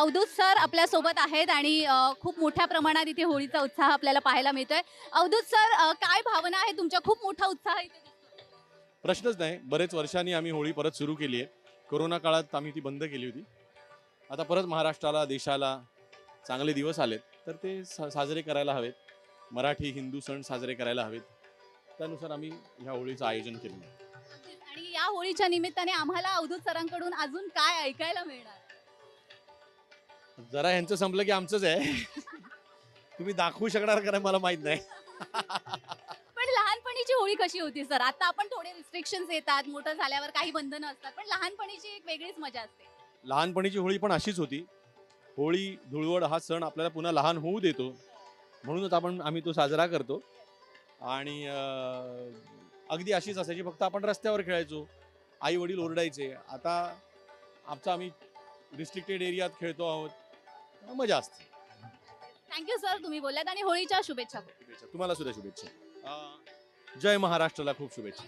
Avadhoot sir आपल्यासोबत आहेत आणि खूप मोठ्या प्रमाणात इथे होळीचा उत्साह आपल्याला पाहायला मिळतोय. अवधूत सर काय भावना आहे? तुमच्या खूप मोठा उत्साह. प्रश्नच नाही. बरेच वर्षांनी आम्ही होळी परत सुरू केली आहे. कोरोना काळात आम्ही ती बंद केली होती. आता परत महाराष्ट्राला देशाला चांगले दिवस आलेत. तर ते सा साजरे करायला हवेत. मराठी हिंदू सण साजरे करायला हवेत. त्यानुसार आम्ही ह्या होळीचं आयोजन केलं आणि या होळीच्या निमित्ताने आम्हाला अवधूत सरांकडून अजून काय ऐकायला मिळणार? जरा ह्यांचं संपलं की आमचंच आहे. तुम्ही दाखवू शकणार का नाही मला माहीत नाही. पण लहानपणीची होळी कशी होती सर? आता आपण थोडे रिस्ट्रिक्शन येतात मोठं झाल्यावर काही बंधनं असतात पण लहानपणीची एक वेगळीच मजा असते. लहानपणीची होळी पण अशीच होती. होळी धुळवड हा सण आपल्याला पुन्हा लहान होऊ देतो. म्हणूनच आपण आम्ही तो साजरा करतो. आणि अं, अगदी अशीच असायची. फक्त आपण रस्त्यावर खेळायचो. आई वडील ओरडायचे. आता आमचा आम्ही रिस्ट्रिक्टेड एरियात खेळतो आहोत. मजा असते थँक्यू सर तुम्ही बोललात आणि होळीच्या शुभेच्छा. तुम्हाला सुद्धा शुभेच्छा. अं, जय महाराष्ट्राला खूप शुभेच्छा.